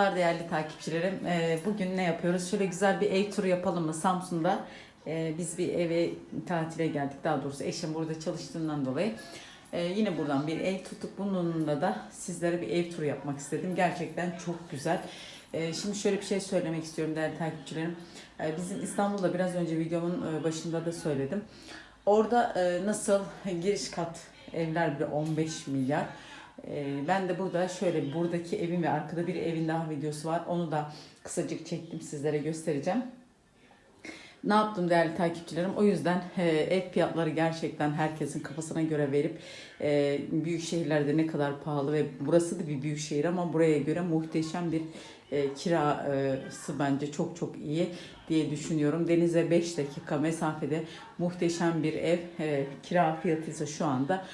Selamlar değerli takipçilerim. Ee, Bugün ne yapıyoruz? Şöyle güzel bir ev turu yapalım mı Samsun'da? Ee, Biz bir eve tatile geldik. Daha doğrusu eşim burada çalıştığından dolayı. Ee, Yine buradan bir ev tuttuk. Bununla da sizlere bir ev turu yapmak istedim. Gerçekten çok güzel. Ee, Şimdi şöyle bir şey söylemek istiyorum değerli takipçilerim. Bizim İstanbul'da biraz önce videomun e, başında da söyledim. Orada e, nasıl giriş kat evler bile 15 milyar. Ee, Ben de burada şöyle buradaki evim ve arkada bir evin daha videosu var. Onu da kısacık çektim sizlere göstereceğim. Ne yaptım değerli takipçilerim? O yüzden e, ev fiyatları gerçekten herkesin kafasına göre verip e, büyük şehirlerde ne kadar pahalı ve burası da bir büyük şehir ama buraya göre muhteşem bir e, kirası bence çok çok iyi diye düşünüyorum. Denize 5 dakika mesafede muhteşem bir ev. Kira fiyatı ise şu anda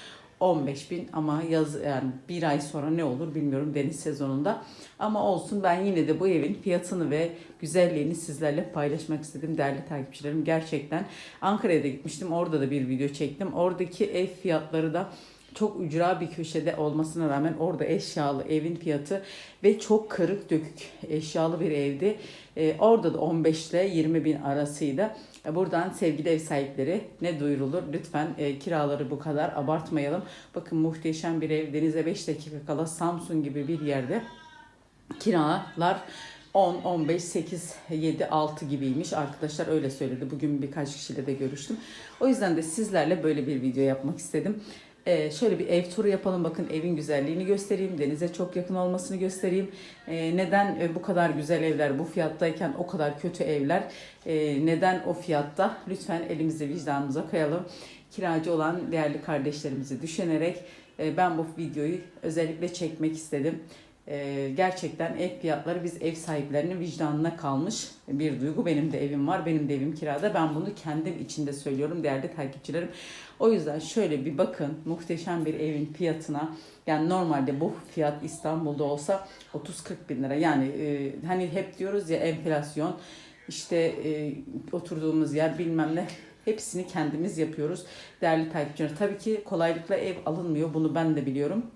15 bin ama yaz yani bir ay sonra ne olur bilmiyorum deniz sezonunda. Ama olsun ben yine de bu evin fiyatını ve güzelliğini sizlerle paylaşmak istedim değerli takipçilerim. Gerçekten Ankara'ya da gitmiştim orada da bir video çektim. Oradaki ev fiyatları da çok ücra bir köşede olmasına rağmen orada eşyalı evin fiyatı ve çok kırık dökük eşyalı bir evdi. Ee, orada da 15 ile 20 bin arasıydı. E, Buradan sevgili ev sahipleri ne duyurulur? Lütfen e, kiraları bu kadar abartmayalım. Bakın muhteşem bir ev denize 5 dakika kala Samsun gibi bir yerde kiralar 10, 15, 8, 7, 6 gibiymiş. Arkadaşlar öyle söyledi. Bugün birkaç kişiyle de görüştüm. O yüzden de sizlerle böyle bir video yapmak istedim. Ee, şöyle bir ev turu yapalım. Bakın evin güzelliğini göstereyim. Denize çok yakın olmasını göstereyim. Ee, neden e, bu kadar güzel evler bu fiyattayken o kadar kötü evler e, neden o fiyatta? Lütfen elimizi vicdanımıza koyalım. Kiracı olan değerli kardeşlerimizi düşünerek e, ben bu videoyu özellikle çekmek istedim. Ee, gerçekten ev fiyatları biz ev sahiplerinin vicdanına kalmış bir duygu. Benim de evim var, benim de evim kirada. Ben bunu kendim içinde söylüyorum değerli takipçilerim. O yüzden şöyle bir bakın muhteşem bir evin fiyatına. Yani normalde bu fiyat İstanbul'da olsa 30-40 bin lira. Yani e, hani hep diyoruz ya enflasyon işte e, oturduğumuz yer bilmem ne hepsini kendimiz yapıyoruz değerli takipçiler. Tabii ki kolaylıkla ev alınmıyor bunu ben de biliyorum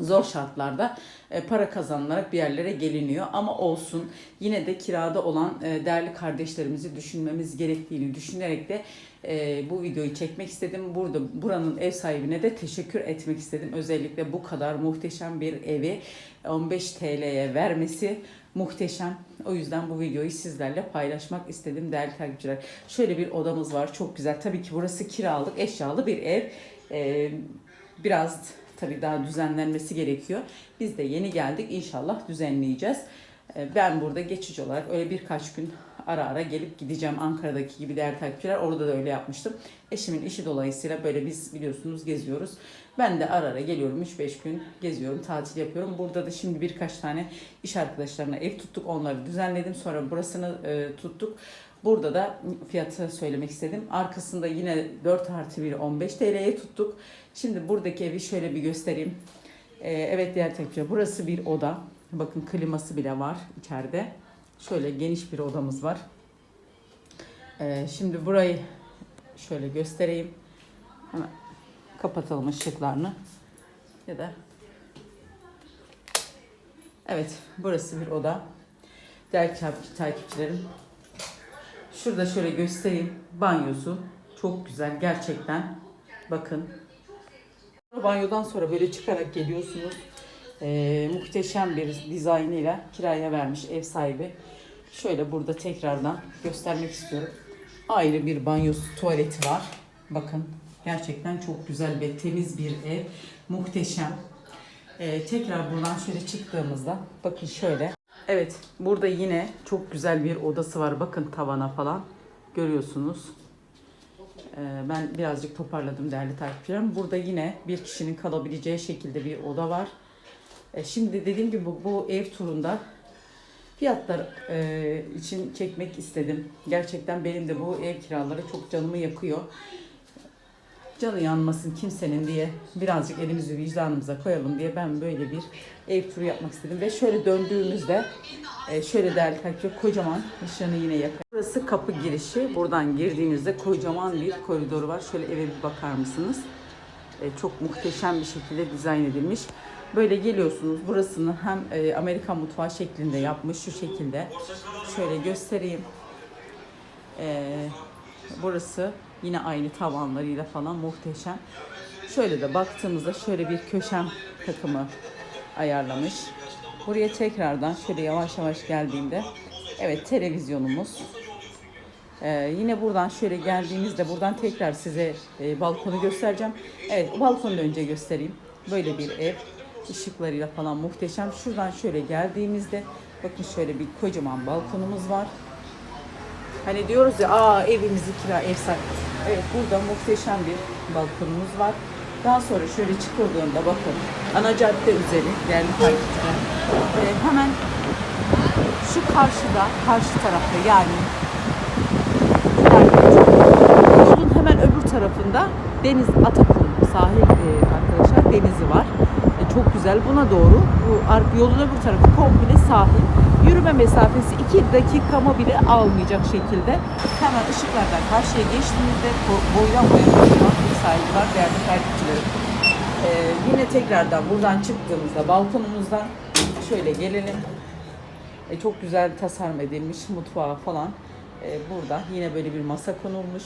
zor şartlarda e, para kazanılarak bir yerlere geliniyor ama olsun yine de kirada olan e, değerli kardeşlerimizi düşünmemiz gerektiğini düşünerek de e, bu videoyu çekmek istedim. Burada buranın ev sahibine de teşekkür etmek istedim. Özellikle bu kadar muhteşem bir evi 15 TL'ye vermesi muhteşem. O yüzden bu videoyu sizlerle paylaşmak istedim değerli takipçiler. Şöyle bir odamız var. Çok güzel. Tabii ki burası kiralık, eşyalı bir ev. Biraz tabii daha düzenlenmesi gerekiyor. Biz de yeni geldik. İnşallah düzenleyeceğiz. Ee, Ben burada geçici olarak öyle birkaç gün ara ara gelip gideceğim Ankara'daki gibi değerli takipçiler. Orada da öyle yapmıştım. Eşimin işi dolayısıyla böyle biz biliyorsunuz geziyoruz. Ben de ara ara geliyorum 3-5 gün geziyorum, tatil yapıyorum. Burada da şimdi birkaç tane iş arkadaşlarına ev tuttuk. Onları düzenledim. Sonra burasını e, tuttuk. Burada da fiyatı söylemek istedim. Arkasında yine 4 artı 1 15 TL'ye tuttuk. Şimdi buradaki evi şöyle bir göstereyim. Ee, evet diğer takipçiler burası bir oda. Bakın kliması bile var içeride. Şöyle geniş bir odamız var. Ee, şimdi burayı şöyle göstereyim. Hemen kapatalım ışıklarını. Ya da Evet burası bir oda. Değerli takipçilerim Şurada şöyle göstereyim. Banyosu. Çok güzel gerçekten. Bakın. Banyodan sonra böyle çıkarak geliyorsunuz. Ee, muhteşem bir dizaynıyla kiraya vermiş ev sahibi. Şöyle burada tekrardan göstermek istiyorum. Ayrı bir banyosu, tuvaleti var. Bakın gerçekten çok güzel ve temiz bir ev. Muhteşem. Ee, tekrar buradan şöyle çıktığımızda bakın şöyle. Evet burada yine çok güzel bir odası var. Bakın tavana falan görüyorsunuz. Ee, ben birazcık toparladım değerli takipçilerim. Burada yine bir kişinin kalabileceği şekilde bir oda var. Ee, şimdi dediğim gibi bu, bu ev turunda fiyatlar e, için çekmek istedim. Gerçekten benim de bu ev kiraları çok canımı yakıyor canı yanmasın kimsenin diye birazcık elimizi vicdanımıza koyalım diye ben böyle bir ev turu yapmak istedim. Ve şöyle döndüğümüzde e, şöyle değerli takipçiler kocaman ışığını yine yakar. Burası kapı girişi. Buradan girdiğinizde kocaman bir koridor var. Şöyle eve bir bakar mısınız? E, Çok muhteşem bir şekilde dizayn edilmiş. Böyle geliyorsunuz. Burasını hem e, Amerikan mutfağı şeklinde yapmış şu şekilde. Şöyle göstereyim. Burası yine aynı tavanlarıyla falan muhteşem. Şöyle de baktığımızda şöyle bir köşem takımı ayarlamış. Buraya tekrardan şöyle yavaş yavaş geldiğimde evet televizyonumuz. Ee, yine buradan şöyle geldiğimizde buradan tekrar size e, balkonu göstereceğim. Evet balkonu önce göstereyim. Böyle bir ev ışıklarıyla falan muhteşem. Şuradan şöyle geldiğimizde bakın şöyle bir kocaman balkonumuz var. Hani diyoruz ya aa evimizi kira ev sattık. Evet burada muhteşem bir balkonumuz var. Daha sonra şöyle çıkıldığında bakın ana cadde üzeri değerli takipçiler. Ee, hemen şu karşıda karşı tarafta yani yolun hemen öbür tarafında Deniz Atakum sahil e, arkadaşlar denizi var. Çok güzel. Buna doğru bu yolun öbür tarafı komple sahil. Yürüme mesafesi 2 dakikamı bile almayacak şekilde hemen ışıklardan karşıya geçtiğimizde bo- boydan boya kocaman bir sahil var değerli takipçilerim. E, yine tekrardan buradan çıktığımızda balkonumuzdan şöyle gelelim. E, çok güzel tasarım edilmiş mutfağı falan. E, burada yine böyle bir masa konulmuş.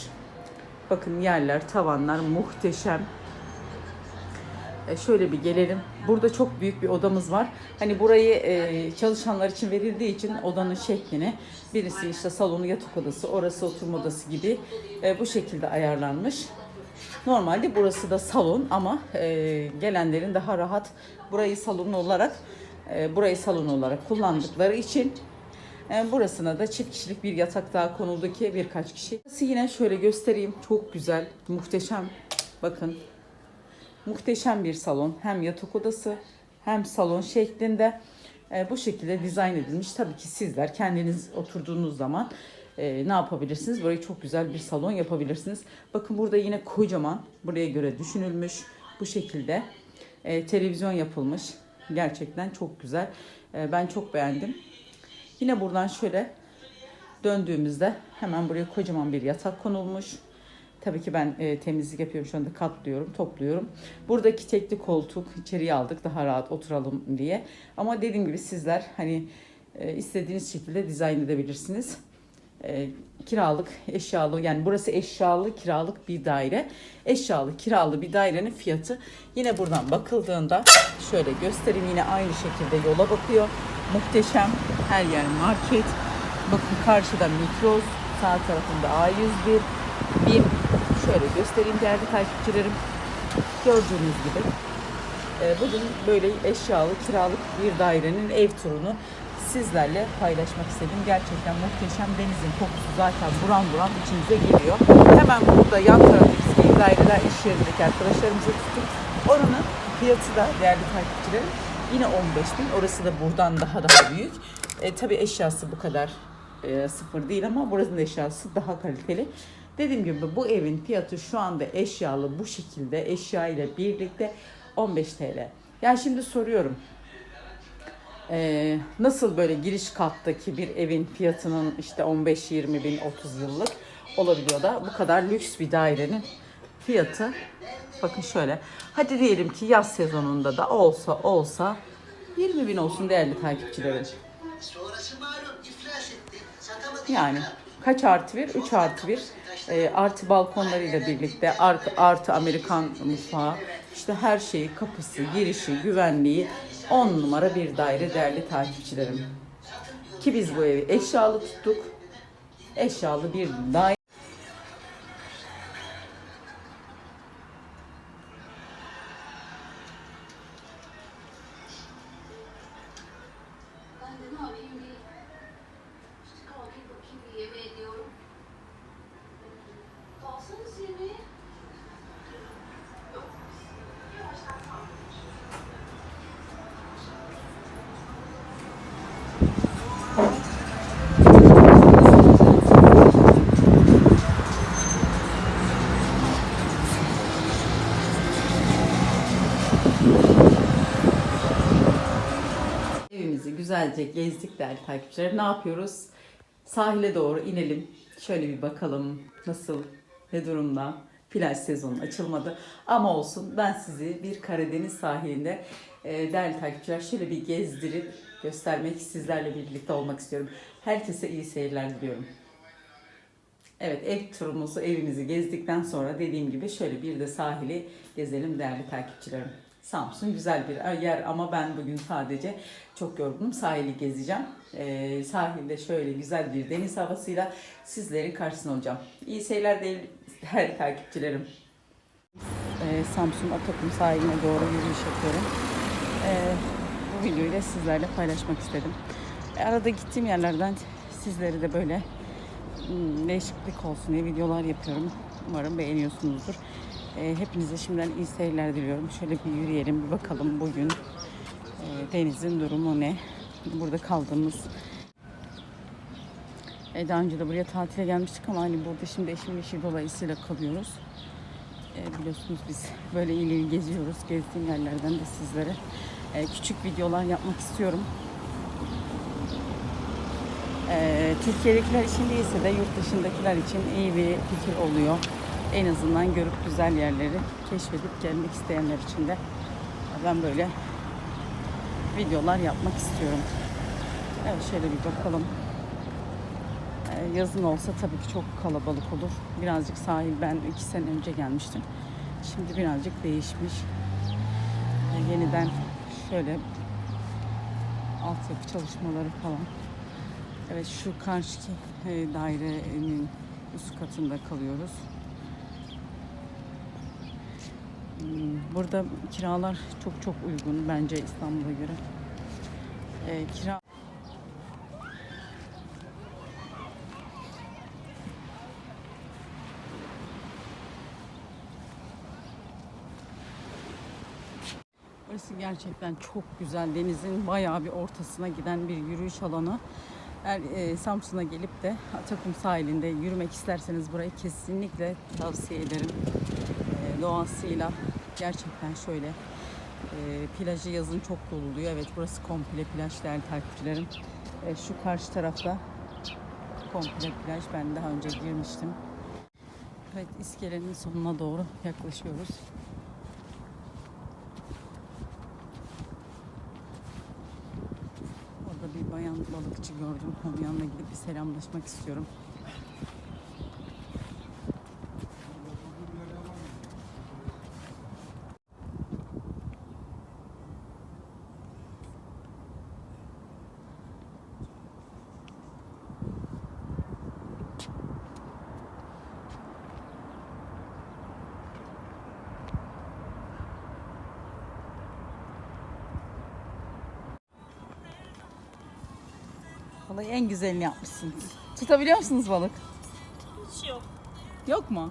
Bakın yerler, tavanlar muhteşem. E, şöyle bir gelelim. Burada çok büyük bir odamız var. Hani burayı e, çalışanlar için verildiği için odanın şeklini birisi işte salonu yatak odası, orası oturma odası gibi e, bu şekilde ayarlanmış. Normalde burası da salon ama gelenlerin daha rahat burayı salon olarak burayı salon olarak kullandıkları için burasına da çift kişilik bir yatak daha konuldu ki birkaç kişi. Burası yine şöyle göstereyim. Çok güzel, muhteşem. Bakın muhteşem bir salon. Hem yatak odası hem salon şeklinde e, bu şekilde dizayn edilmiş. Tabii ki sizler kendiniz oturduğunuz zaman e, ne yapabilirsiniz? Burayı çok güzel bir salon yapabilirsiniz. Bakın burada yine kocaman buraya göre düşünülmüş bu şekilde e, televizyon yapılmış. Gerçekten çok güzel. E, ben çok beğendim. Yine buradan şöyle döndüğümüzde hemen buraya kocaman bir yatak konulmuş. Tabii ki ben e, temizlik yapıyorum şu anda katlıyorum, topluyorum. Buradaki tekli koltuk içeriye aldık daha rahat oturalım diye. Ama dediğim gibi sizler hani e, istediğiniz şekilde dizayn edebilirsiniz. E, kiralık, eşyalı yani burası eşyalı, kiralık bir daire. Eşyalı, kiralı bir dairenin fiyatı yine buradan bakıldığında şöyle göstereyim yine aynı şekilde yola bakıyor. Muhteşem her yer market. Bakın karşıda Migros, sağ tarafında A101, bir şöyle göstereyim değerli takipçilerim. Gördüğünüz gibi e, bugün böyle eşyalı kiralık bir dairenin ev turunu sizlerle paylaşmak istedim. Gerçekten muhteşem denizin kokusu zaten buram buram içimize geliyor. Hemen burada yan taraftaki daireler iş yerindeki arkadaşlarımızı tuttuk. Oranın fiyatı da değerli takipçilerim yine 15 bin. Orası da buradan daha daha büyük. E, tabii eşyası bu kadar e, sıfır değil ama buranın eşyası daha kaliteli. Dediğim gibi bu evin fiyatı şu anda eşyalı bu şekilde eşya ile birlikte 15 TL. Yani şimdi soruyorum. Ee, nasıl böyle giriş kattaki bir evin fiyatının işte 15-20 bin 30 yıllık olabiliyor da bu kadar lüks bir dairenin fiyatı bakın şöyle hadi diyelim ki yaz sezonunda da olsa olsa 20 bin olsun değerli takipçilerim. Yani kaç artı bir? 3 artı bir. E, artı balkonlarıyla birlikte artı, artı Amerikan mutfağı. işte her şeyi, kapısı, girişi, güvenliği 10 numara bir daire değerli takipçilerim. Ki biz bu evi eşyalı tuttuk. Eşyalı bir daire. Güzelce gezdik değerli takipçiler. Ne yapıyoruz? Sahile doğru inelim. Şöyle bir bakalım nasıl, ne durumda. Plaj sezonu açılmadı. Ama olsun ben sizi bir Karadeniz sahilinde Ee, değerli takipçiler şöyle bir gezdirip göstermek, sizlerle birlikte olmak istiyorum. Herkese iyi seyirler diliyorum. Evet ev turumuzu, evimizi gezdikten sonra dediğim gibi şöyle bir de sahili gezelim değerli takipçilerim. Samsun güzel bir yer ama ben bugün sadece çok yorgunum. Sahili gezeceğim. Ee, sahilde şöyle güzel bir deniz havasıyla sizlerin karşısında olacağım. İyi seyirler değerli takipçilerim. Ee, Samsun Atakum sahiline doğru yürüyüş yapıyorum. Ee, bu videoyu da sizlerle paylaşmak istedim. E, arada gittiğim yerlerden sizleri de böyle hmm, değişiklik olsun diye videolar yapıyorum. Umarım beğeniyorsunuzdur. Ee, hepinize şimdiden iyi seyirler diliyorum. Şöyle bir yürüyelim, bir bakalım bugün e, denizin durumu ne? Burada kaldığımız e, daha önce de buraya tatile gelmiştik ama hani burada şimdi eşim işi dolayısıyla kalıyoruz. E, biliyorsunuz biz böyle il il geziyoruz. Gezdiğim yerlerden de sizlere e, küçük videolar yapmak istiyorum. E, Türkiye'dekiler için değilse de yurt dışındakiler için iyi bir fikir oluyor. En azından görüp güzel yerleri keşfedip gelmek isteyenler için de ben böyle videolar yapmak istiyorum. Evet şöyle bir bakalım. Ee, Yazın olsa tabii ki çok kalabalık olur. Birazcık sahil ben iki sene önce gelmiştim. Şimdi birazcık değişmiş. Ee, Yeniden şöyle altyapı çalışmaları falan. Evet şu karşıki e, dairenin üst katında kalıyoruz. Burada kiralar çok çok uygun bence İstanbul'a göre. Ee, kira Burası gerçekten çok güzel. Denizin bayağı bir ortasına giden bir yürüyüş alanı. Eğer e, Samsun'a gelip de Atakum sahilinde yürümek isterseniz burayı kesinlikle tavsiye ederim. Doğasıyla gerçekten şöyle e, plajı yazın çok doluluyor. Evet burası komple plaj değerli takipçilerim. E, şu karşı tarafta komple plaj. Ben daha önce girmiştim. Evet iskelenin sonuna doğru yaklaşıyoruz. Orada bir bayan balıkçı gördüm. Onun yanına gidip bir selamlaşmak istiyorum. En güzelini yapmışsınız. Tutabiliyor musunuz balık? Hiç yok. Yok mu?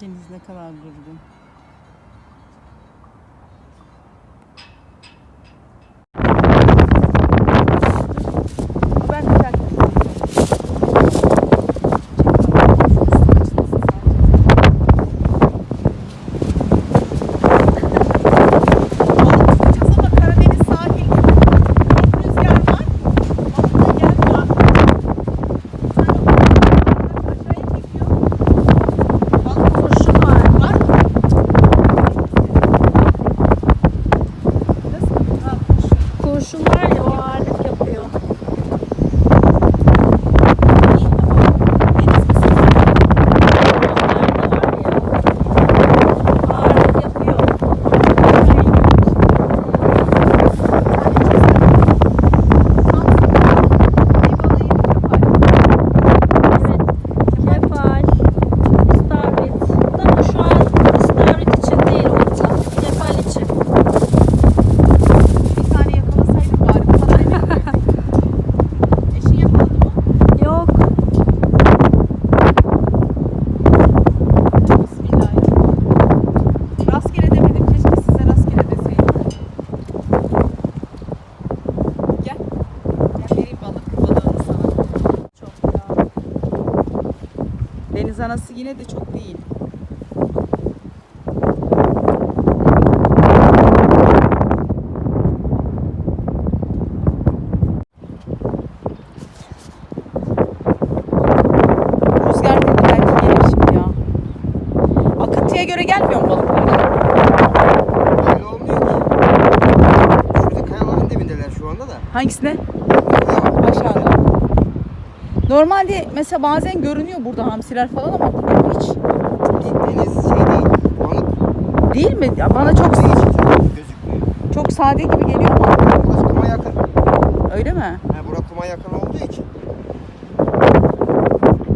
Deniz ne kadar durgun. Ben de Tutacağız ama Karadeniz sahil gibi. Çok rüzgar var. Balık da gelmiyor. Sen de balık aşağıya çekiyor. Balık koşu var. var. manzarası yine de çok değil. Rüzgar dedi belki gelir şimdi ya. Akıntıya göre gelmiyor mu balıklar? Öyle olmuyor ki. Şurada kayaların dibindeler şu anda da. Hangisine? Aşağıda. Normalde mesela bazen görünüyor burada hamsiler falan ama hiç Deniz şey değil. Balık değil mi? Ya bana çok gözükmüyor. çok sade gibi geliyor ama Burası kuma yakın. öyle mi? Ha, bura kuma yakın olduğu için.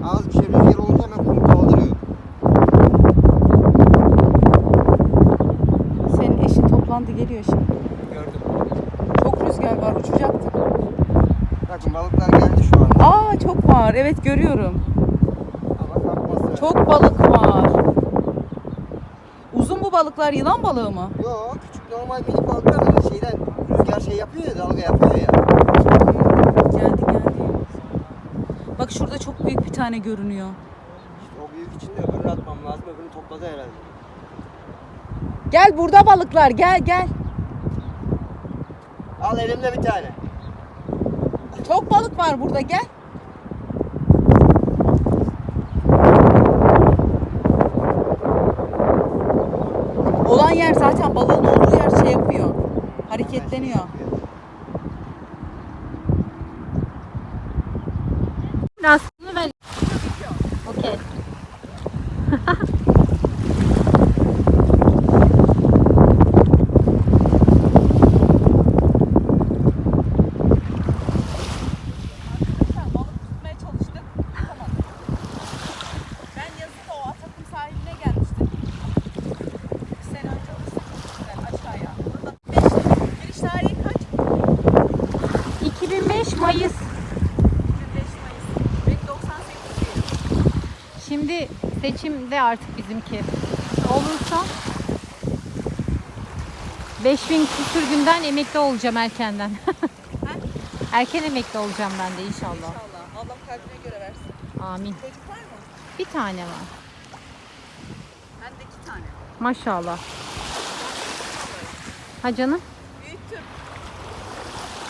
Az bir şey rüzgar olunca hemen kum kaldırıyor. Senin eşin toplandı geliyor şimdi. Gördüm. Çok uçacaktık. Bakın balıklar geldi şu anda. Aa çok var evet görüyorum. Ama kalkması. Çok balık var. Uzun bu balıklar yılan balığı mı? Yok küçük normal minik balıklar da şeyden rüzgar şey yapıyor ya dalga yapıyor ya. Geldi geldi. Bak şurada çok büyük bir tane görünüyor. İşte o büyük içinde öbürünü atmam lazım öbürünü topladı herhalde. Gel burada balıklar gel gel. Al elimde bir tane. Çok balık var burada gel. Olan yer zaten balığın olduğu yer şey yapıyor. Hareketleniyor. Aslında ben... Okey. Arkadaşlar balık tutmaya çalıştık. Tamam. Ben yazın o Atakım sahiline gelmiştim. Bir sene önce orası çok güzel aşağıya. Burada beş, giriş tarihi kaç? 2005 Mayıs. 25 Mayıs. Ben 98'liyim. Şimdi seçimde artık bizimki. Olursa 5000 küsür günden emekli olacağım erkenden. Erken emekli olacağım ben de inşallah. İnşallah. Allah kalbine göre versin. Amin. Çocuk var mı? Bir tane var. Ben de iki tane. Maşallah. Ha canım.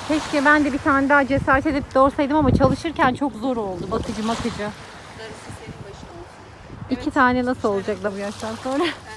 Keşke ben de bir tane daha cesaret edip doğursaydım ama çalışırken çok zor oldu. Bakıcı makıcı. Darısı senin başına olsun. İki tane nasıl olacak da bu yaştan sonra?